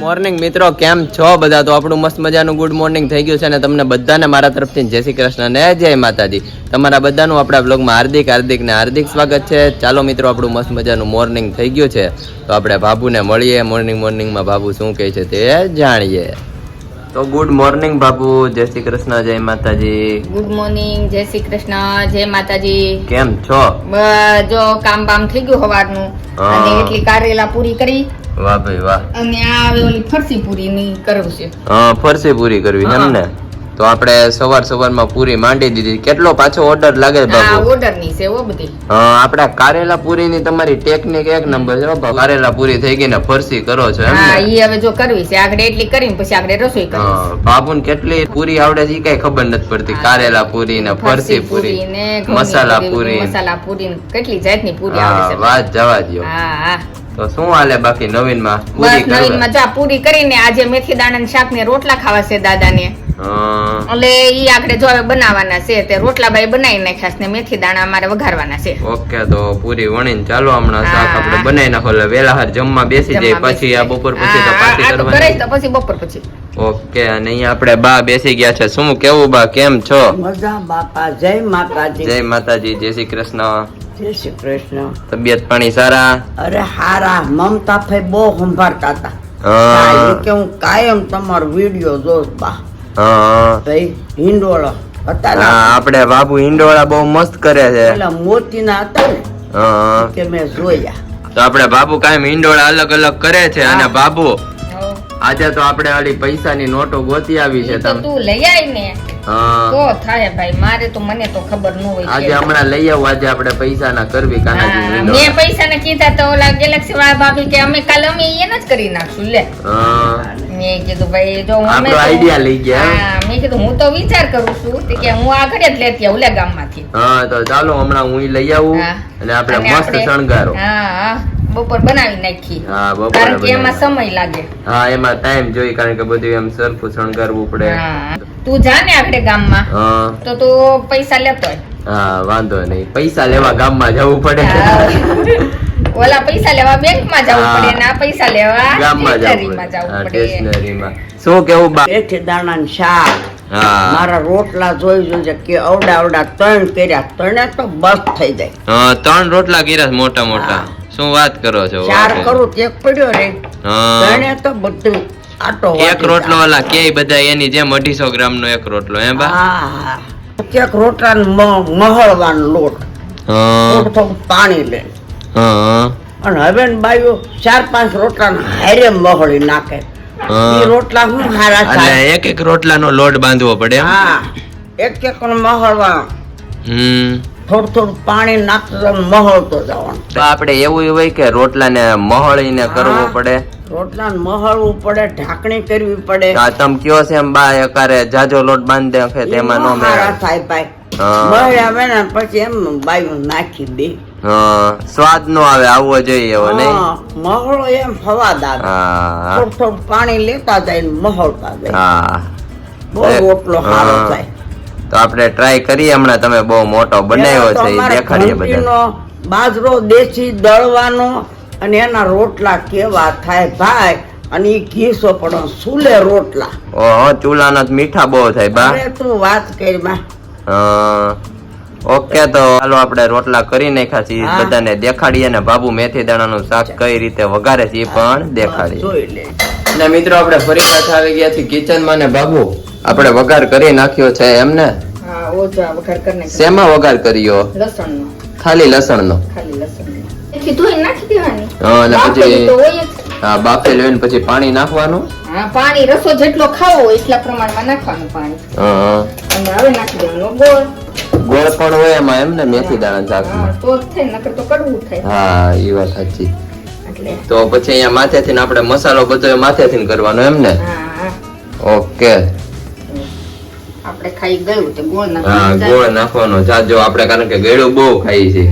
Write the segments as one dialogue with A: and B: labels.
A: Morning મિત્રો. કેમ છો બધા? તો આપણું મસ્ત મજાનું ગુડ મોર્નિંગ થઈ ગયું છે અને તમને બધાને મારા તરફથી જય શ્રી કૃષ્ણ ને જય માતાજી. તમારા બધાનું આપણા બ્લોગમાં હાર્દિક હાર્દિક ને હાર્દિક સ્વાગત છે. ચાલો મિત્રો આપણું મસ્ત મજાનું મોર્નિંગ થઈ ગયું છે. તો આપણે બાબુને મળીએ. મોર્નિંગ મોર્નિંગમાં બાબુ શું કહે છે તે જાણીએ. તો ગુડ મોર્નિંગ બાબુ જય શ્રી કૃષ્ણ જય માતાજી.
B: ગુડ મોર્નિંગ જય શ્રી કૃષ્ણ જય માતાજી.
A: કેમ છો?
B: જો કામ બામ થઈ ગયું સવારનું અને એટલી કારેલા પૂરી કરી.
A: વાહ ભાઈ વાહ.
B: અને આ ઓલી ફરસી પૂરી ની કરવું છે.
A: હા ફરસી પૂરી કરવી. એમ ને? તો આપણે સવાર સવારમાં પૂરી માંડી દીધી. કેટલો પાછો ઓર્ડર લાગે બાબુ
B: ઓર્ડરની છે ઓ બધી.
A: હા આપડા કારેલા પૂરી ની તમારી ટેકનિક એક નંબર છે હો કારેલા પૂરી થઈ ગઈ ને ફરસી કરો છો એમ
B: હા ઈ હવે જો કરવી છે. આગળ એટલી કરીને પછી આગળ રસોઈ કરવી
A: હા, બાબુને કેટલી પૂરી આવડે છે ઈ કઈ ખબર નથી પડતી. કારેલા પૂરી ને ફરસી પૂરી
B: ને
A: મસાલા
B: પૂરી, મસાલા પૂરી ને કેટલી જાતની પૂરી આવડે છે.
A: વાત જવા દયો.
B: હા હા.
A: તો શું હાલે બાકી નવીનમાં પૂરી
B: નવીનમાં જા પૂરી કરીને આજે મેથી દાણા શાક ને રોટલા ખાવા છે દાદા ને એટલે ઈ આખરે જો હવે બનાવવાના છે તે રોટલા બાઈ બનાવી નાખ્યા છે ને મેથી દાણા અમારે વઘારવાના છે.
A: ઓકે તો પૂરી વણીને ચાલો હમણાં શાક આપણે બનાવી નાખો. એટલે વેલા હાર જમવા બેસી જાય પછી આ બપોર પછી તો પાછી કરવાની.
B: કરે તો પછી બપોર પછી.
A: ઓકે અને અહીંયા આપણે બા બેસી ગયા છે. શું કેવું બા કેમ છો?
C: મજા બાપા. જય માતાજી.
A: જય માતાજી જય શ્રી કૃષ્ણ.
C: જય શ્રી કૃષ્ણ.
A: તબિયત પાણી સારા?
C: અરે હારા. મમતા ભાઈ બહુ સંભાળતા હતા. કે હું કાયમ તમારો વીડિયો જોઉં બા. હિંડોળો હતા ને?
A: હા, આપણે બાપુ ઈંડોળા બહુ મસ્ત કરે છે.
C: પેલા મોતીના હતા ને કે મેં જોયા.
A: તો આપણે બાપુ કાયમ ઈંડોળા અલગ અલગ કરે છે અને
C: હા.
A: આજે તો આપણે આલી પૈસાની નોટો ગોતી આવી છે તમે
B: તું લઈ આવી ને. તો થાય ભાઈ મારે તો મને તો ખબર ન હોય
A: આજે હમણાં લઈ આવું આજે આપણે પૈસા ના કરવી કાનાજી
B: મેં પૈસા ને કીધા તો ઓલા ગેલેક્સી વાળા ભાભી કે અમે કાલે અમે એને જ કરી નાખશું લે. મેં કીધું ભાઈ જો અમે
A: આઈડિયા લઈ ગયા,
B: મેં કીધું હું તો વિચાર કરું છું. કે હું આગળ જ લેતી આવું લે ગામમાંથી.
A: હા તો ચાલો હમણાં હું લઈ આવું અને આપણે મસ્ત શણગારો.
B: હા હા. બપોર બનાવી નાખી.
A: હા બપોર
B: કારણ કે એમાં સમય લાગે.
A: હા એમાં ટાઈમ જોઈએ કારણ કે બધું એમ સરખું શણગારવું પડે.
B: તું જા ને આપણે ગામમાં. તો તું પૈસા લેતો હોય.
A: હા વાંધો નહીં. પૈસા લેવા ગામમાં જવું પડે.
B: ઓલા પૈસા લેવા બેંકમાં જવું પડે ના પૈસા લેવા
A: ગામમાં જવું પડે. શું કેવું બા?
C: પેઠી દાણા શાક. મારા રોટલા જોઈ જોજે કે અવડા અવડા ત્રણ કર્યા. ત્રણે તો બસ થઈ જાય.
A: હા, ત્રણ રોટલા કર્યા મોટા મોટા. શું વાત કરો છો?
C: ચાર. કરું એક પડ્યો રે.
A: હા.
C: તો બધું આટો
A: એક રોટલો ઓલા કે બધા એની જેમ અઢીસો ગ્રામ નો એક રોટલો હે બા?
C: એક રોટલા મહળવાનો લોટ. થોડું પાણી લે. અને હવે બાયો ચાર પાંચ રોટલા હારે મહળી નાખે. એ રોટલા હું હારા
A: એટલે એક એક રોટલાનો લોટ બાંધવો પડે
C: હા. એક એક મહળવા
A: હમ.
C: થોડું થોડું પાણી નાખતો મહળતો જવાનું.
A: તો આપણે એવું હોય કે રોટલાને મહળીને કરવું પડે?
C: રોટલા મહળવું પડે ઢાંકણી કરવી પડે.
A: આ તમે કયો છે એમ બા અકારે જાજો લોટ બાંધી દે તેમાં નો મેળ
C: થાય ભાઈ.
A: હા.
C: આવે ને પછી એમ બાયું નાખી દે.
A: હા, સ્વાદ નો આવે આવવો જોઈએ એવો નહીં?
C: મહળો એમ હવાદ આવે. થોડું થોડું પાણી લેતા જાય મહળતા જાય. બહુ રોટલો સારો થાય.
A: તો આપણે ટ્રાય કરીએ. હમણાં તમે બહુ મોટો બનાવ્યો છે એ દેખાડીએ બધા
C: બાજરો દેશી દળવાનો અને એના રોટલા કેવા થાય ભાઈ? અને એ ઘીસો પડો સુલે રોટલા.
A: ઓહો ચૂલાના મીઠા બહુ થાય બા.
C: તું વાત કરી માં
A: ઓકે તો ચાલો આપણે રોટલા કરી નાખ્યા
C: છીએ.
A: બધાને દેખાડીએ ને બાબુ મેથી દાણાનું શાક કઈ રીતે વઘારે છે એ પણ દેખાડીએ. અને મિત્રો આપણે ફરી પાછા આવી ગયા છીએ કિચનમાં ને બાબુ આપણે વઘાર કરી નાખ્યો છે એમને?
B: હા વઘાર કરી નાખી
A: શેમાં વઘાર કર્યો? ખાલી લસણનો?
B: ખાલી લસણ એથી નાખી દેવાની.
A: હા, અને પછી-
B: હોય
A: હા બાફે લઈને પછી પાણી નાખવાનું?
B: હા પાણી રસો જેટલો ખાવો હોય એટલા પ્રમાણમાં નાખવાનું પાણી.
A: હા.
B: અને હવે નાખી દેવાનું ગોળ.
A: ગોળ પણ હોય એમાં એમ ને મેથી દાણા શાકમાં
B: તો થાય નકર તો કડવું થાય.
A: હા એ વાત સાચી. તો પછી અહીંયા માથેથી આપણે મસાલો બધો માથેથી કરવાનો એમ ને. ઓકે.
B: આપણે ખાઈ ગયું તે ગોળ
A: હા ગોળ નાખવાનો જાજો આપણે કારણ કે ગળ્યું બહુ ખાઈ છે.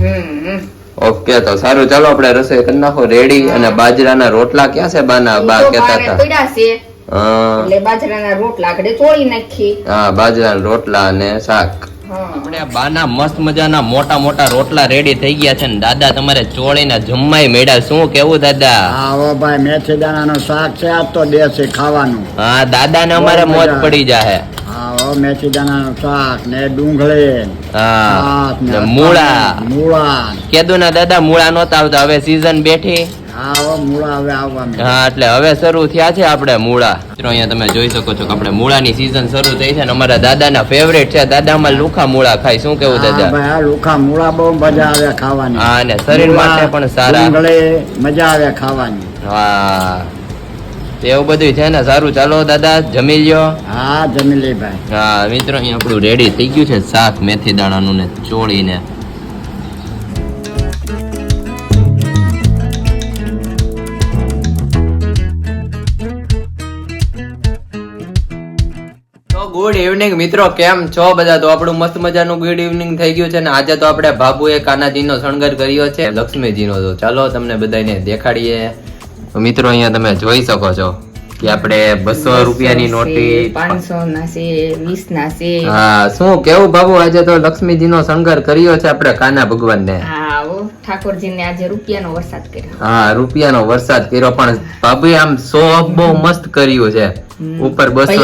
A: ઓકે તો સારું ચાલો આપણે રસોઈ કરી નાખો રેડી અને બાજરાના રોટલા ક્યાં છે? બાના બા
B: તો
A: કેતા હતા.
B: પડ્યા છે.
A: હા.
B: એટલે બાજરાના રોટલા આગળ ચોળી નાખી.
A: હા બાજરાના રોટલા અને શાક. આપણે બાના મસ્ત મજાના મોટા મોટા રોટલા રેડી થઈ ગયા છે ને દાદા તમારે ચોળીને જમવાય મેળા શું કેવું દાદા?
D: આવો ભાઈ મેથી દાણાનો શાક છે આ તો દેશી ખાવાનું.
A: હા દાદા ને અમારે મોજ
D: મજા.
A: પડી જાહે.
D: આવો શાક ને ડુંગળી
A: હા.
D: ને
A: ને મૂળા.
D: મૂળા
A: કેદું દાદા મૂળા નહોતા આવતા હવે સીઝન બેઠી.
D: આવો મૂળા હવે આવવા માંડ્યા.
A: હા એટલે હવે શરૂ થયા છે આપણે મૂળા. મિત્રો અહીંયા તમે જોઈ શકો છો કે આપણે મૂળાની સીઝન શરૂ થઈ છે અને અમારા દાદાના ફેવરેટ છે. દાદા માં લુખા મૂળા ખાય. શું કેવું દાદા?
D: લુખા મૂળા બહુ મજા આવે ખાવાની.
A: હા અને શરીર માટે પણ સારા.
D: મજા આવે ખાવાની.
A: હા. એવું બધું છે ને? સારું. ચાલો દાદા જમી લ્યો.
D: હા જમી લે ભાઈ.
A: હા મિત્રો અહીં આપણું રેડી થઈ ગયું છે શાક મેથી દાણાનું ને ચોળીને. ગુડ ઇવનિંગ મિત્રો. કેમ છો બધા? તો આપણું મસ્ત મજાનું ગુડ ઇવનિંગ થઈ ગયું છે ને? આજે તો આપણે બાબુએ કાનાજીનો શણગાર કર્યો છે લક્ષ્મીજીનો. તો ચાલો તમને બધાને દેખાડીએ. તો મિત્રો અહીંયા તમે જોઈ શકો છો કે આપણે બસો રૂપિયાની નોટી
B: પાંચસો ના છે વીસ ના છે.
A: હા શું કેવું બાબુ? આજે તો લક્ષ્મીજીનો શણગાર કર્યો છે આપણે કાના ભગવાનને.
B: હા ઓ ઠાકોરજી ને આજે રૂપિયાનો વરસાદ કર્યો.
A: હા રૂપિયાનો વરસાદ કર્યો પણ આમ સો બહુ મસ્ત કર્યું છે. ઉપર બસો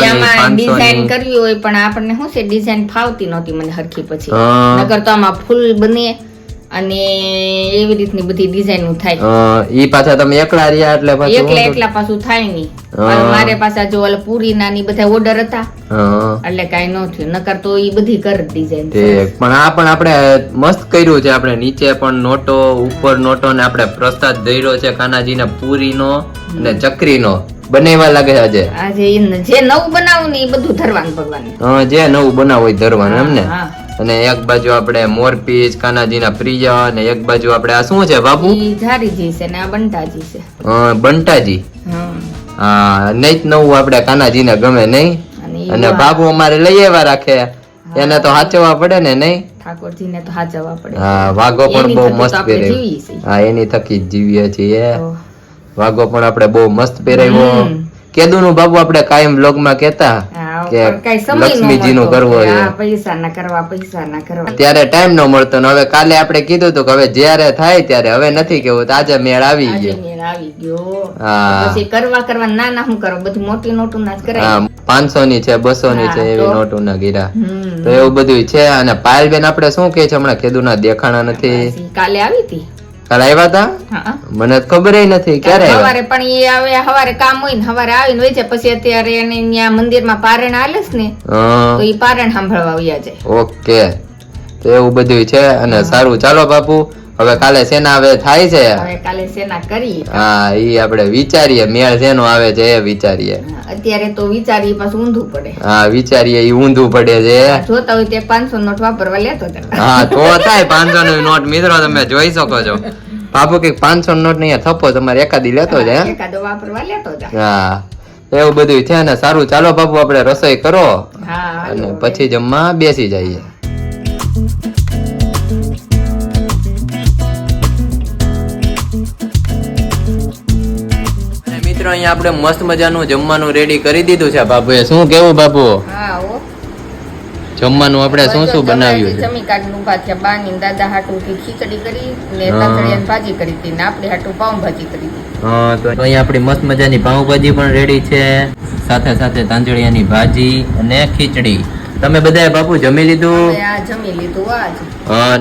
B: ડિઝાઇન કરવી હોય પણ આપણને શું છે ડિઝાઇન ફાવતી નહોતી મને હરખી પછી. નગર તો આમાં ફૂલ બને. અને એવી રીતની બધી ડિઝાઇનો થાય.
A: ઈ પાછા તમે એકલા રહ્યા એટલે પાછું
B: એકલા એકલા પાછું થાય નહીં. મારે પાછા જો ઓલા પૂરી નાની બધા ઓર્ડર હતા. એટલે કાઈ ન થયું. નકર તો ઈ બધી કર ડિઝાઇન
A: પણ આ પણ આપણે મસ્ત કર્યું છે. આપણે નીચે પણ નોટો ઉપર નોટો ને આપણે પ્રસાદ દઈરો છે કાનાજીને પૂરીનો અને ચકરીનો. બનાવવા લાગે છે આજે.
B: આજે જે નવું બનાવું ને એ બધું ધરવાનું ભગવાન.
A: જે નવું બનાવ એ ધરવાનું એમ ને?
B: હા.
A: અને એક બાજુ આપણે મોરપીચ કાનાજીના પ્રિય અને એક બાજુ આપણે આ શું છે બાબુ
B: ઈ ઝારીજી છે ને આ બંટાજી છે.
A: બંટાજી. હા. નહીં નવું આપણે કાનાજીને ગમે નહીં.
B: અને
A: બાબુ અમારે લઈ આવ્યા રાખે. એને તો સાચવવા પડે ને નહીં?
B: ઠાકોરજીને તો હાચવવા પડે.
A: હા વાઘો પણ બહુ મસ્ત
B: છીએ.
A: હા એની થકી જ જીવીએ છીએ. વાઘો પણ આપણે બહુ મસ્ત પહેરાવ્યો
B: કેદુ
A: કેદુનું બાબુ આપણે કાયમ બ્લોગમાં કેતા
B: હા,
A: કે લક્ષ્મીજીનું. કરવો
B: કરવા કરવા.
A: ત્યારે ટાઈમ ન મળતો ને હવે કાલે આપણે કીધું હતું કે હવે જ્યારે થાય ત્યારે હવે નથી કેવું આજે મેળ આવી ગયો.
B: મેળ આવી ગયો.
A: હા.
B: પછી કરવા કરવા ના ના હું કરો? બધું મોટી નોટું ના જ કરાય.
A: પાંચસો ની છે બસો ની છે એવી
B: તો?
A: ના ગીરા તો એવું બધું છે. અને પાયલબેન આપણે શું કે છે? હમણાં કેદુના દેખાણા નથી.
B: કાલે આવી હતી?
A: કાલે આવ્યા હતા મને ખબર નથી ક્યારે
B: સવારે પણ એ આવે હવારે કામ હોય ને સવારે આવીને હોય છે પછી અત્યારે એને ત્યાં મંદિરમાં પારણ આલે છે ને તો એ પારણ સાંભળવા આવ્યા જાય.
A: ઓકે. તો એવું બધું છે અને સારું. ચાલો બાપુ હવે કાલે સેના હવે થાય છે.
B: હવે કાલે સેના કરી
A: હા ઈ આપણે વિચારીએ. મેળ જેનો આવે છે એ વિચારીએ.
B: અત્યારે તો વિચારીએ પાછું ઊંધું પડે.
A: હા વિચારીએ ઈ ઊંધું પડે છે.
B: જોતા હોય તે પાંચસો નોટ વાપરવા લેતો
A: હા તો થાય 500 નો નોટ. મિત્રો તમે જોઈ શકો છો. બાપુ કે પાંચસો નોટ નહીં થપ્પો તમારે એકાદી લેતો છે?
B: એકાદો વાપરવા લેતો
A: હા. એવું બધું છે ને સારું. ચાલો બાપુ આપણે રસોઈ કરો.
B: હા
A: અને પછી જમવા બેસી જઈએ. મિત્રો અહીંયા આપણે મસ્ત મજાનું જમવાનું રેડી કરી દીધું છે બાપુએ. શું કેવું બાપુ?
B: હા
A: જમવાનું આપણે શું શું બનાવ્યું છે?
B: જમી કાઢનું ભાત છે બા ની દાદા હાટુ થી ખીચડી કરી ને
A: હા.
B: ભાજી કરી હતી ને આપણે હાટુ પાઉં ભાજી કરી હતી.
A: હા તો અહીંયા આપણી મસ્ત મજાની પાઉંભાજી પણ રેડી છે. સાથે સાથે તાંજળિયાની ભાજી અને ખીચડી. તમે બધાએ બાપુ જમી લીધું?
B: જમી લીધું આજ.